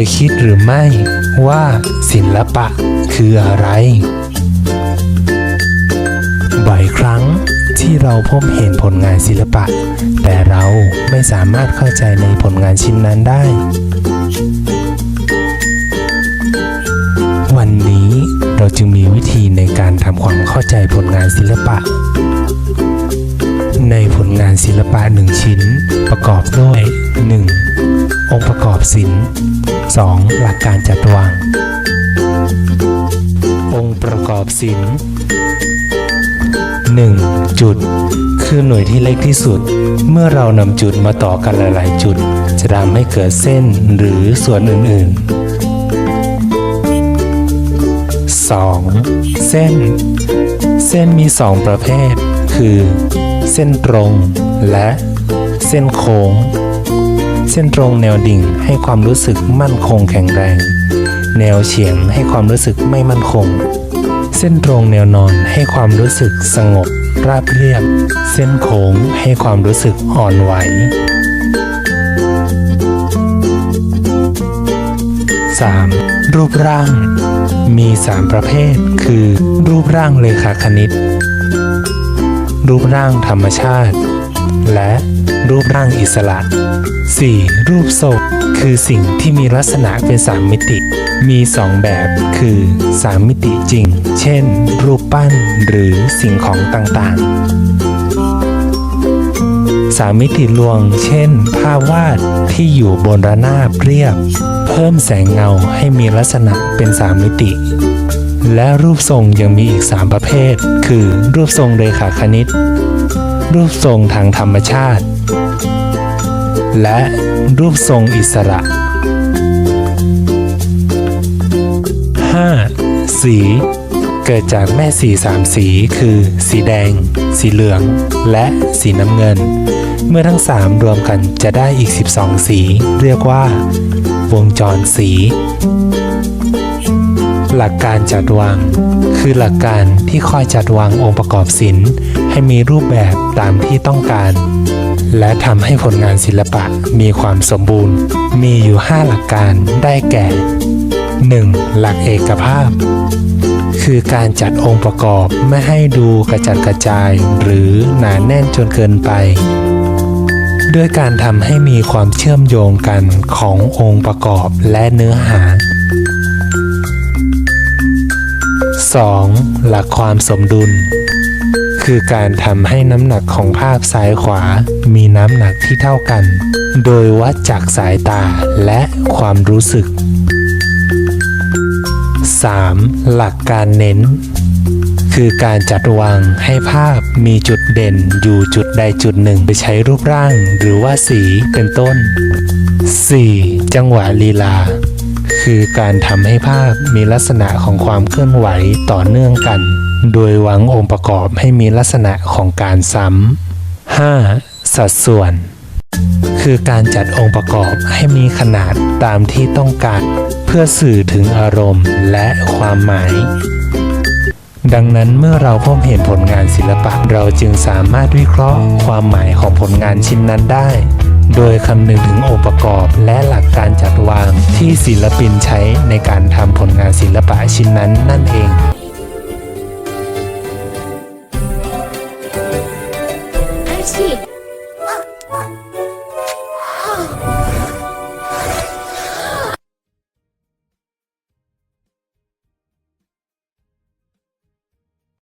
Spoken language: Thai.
ยคิดหรือไม่ว่าศิลปะคืออะไร บ่อยครั้งที่เราพบเห็นผลงานศิลปะ แต่เราไม่สามารถเข้าใจในผลงานชิ้นนั้นได้ วันนี้เราจึงมีวิธีในการทำความเข้าใจผลงานศิลปะ ในผลงานศิลปะหนึ่งชิ้นประกอบด้วย 1. องค์ประกอบศิลป์ 2. หลักการจัดวาง องค์ประกอบศิลป์ 1. จุด คือหน่วยที่เล็กที่สุด เมื่อเรานำจุดมาต่อกันหลาย ๆ จุด จะทำให้เกิดเส้นหรือส่วนอื่น ๆ 2. เส้น เส้นมีสองประเภท คือ เส้นตรง และ เส้นโค้ง เส้นตรงแนวดิ่งให้ความรู้สึกมั่นคงแข็งแรง แนวเฉียงให้ความรู้สึกไม่มั่นคง เส้นตรงแนวนอนให้ความรู้สึกสงบ ราบเรียบ เส้นโค้งให้ความรู้สึกอ่อนไหว 3. รูปร่าง มี 3 ประเภท คือ รูปร่างเลขาคณิต รูปร่างธรรมชาติ และรูปร่างอิสระ 4. รูปทรงคือสิ่งที่มีลักษณะเป็น3มิติ มี 2 แบบคือ3มิติจริง เช่น รูปปั้นหรือสิ่งของต่างๆสามมิติลวง เช่น ภาพวาดที่อยู่บนระนาบเรียบ เพิ่มแสงเงาให้มีลักษณะเป็นสามมิติ และรูปทรงยังมีอีก 3 ประเภท คือรูปทรงเรขาคณิต รูปทรงทางธรรมชาติ และรูปทรงอิสระ 5. สี เกิดจากแม่สีสามสีคือ สีแดง สีเหลือง และสีน้ำเงิน เมื่อทั้ง 3 รวมกันจะได้อีก 12 สี เรียกว่า วงจรสี หลักการจัดวาง คือหลักการที่คอยจัดวางองค์ประกอบศิลป์ให้มีรูปแบบตามที่ต้องการ และทำให้ผลงานศิลปะมีความสมบูรณ์ มีอยู่ 5 หลักการได้แก่ 1. หลักเอกภาพ คือการจัดองค์ประกอบไม่ให้ดูกระจัดกระจาย หรือหนาแน่นจนเกินไป ด้วยการทำให้มีความเชื่อมโยงกันขององค์ประกอบและเนื้อหา 2. หลักความสมดุล คือการทำให้น้ำหนักของภาพซ้ายขวา มีน้ำหนักที่เท่ากัน โดยวัดจากสายตาและความรู้สึก 3. หลักการเน้น คือการจัดวางให้ภาพมีจุดเด่นอยู่จุดใดจุดหนึ่ง ไปใช้รูปร่างหรือว่าสีเป็นต้น 4. จังหวะลีลา คือการทำให้ภาพมีลักษณะของความเคลื่อนไหวต่อเนื่องกัน โดยวางองค์ประกอบให้มีลักษณะของการซ้ำ 5. สัดส่วน คือการจัดองค์ประกอบให้มีขนาดตามที่ต้องการ เพื่อสื่อถึงอารมณ์และความหมายดังนั้นเมื่อเราพบเห็นผลงานศิลปะเราจึงสามารถวิเคราะห์ความหมายของผลงานชิ้นนั้นได้ โดยคำนึงถึงองค์ประกอบและหลักการจัดวางที่ศิลปินใช้ในการทำผลงานศิลปะชิ้นนั้นนั่นเอง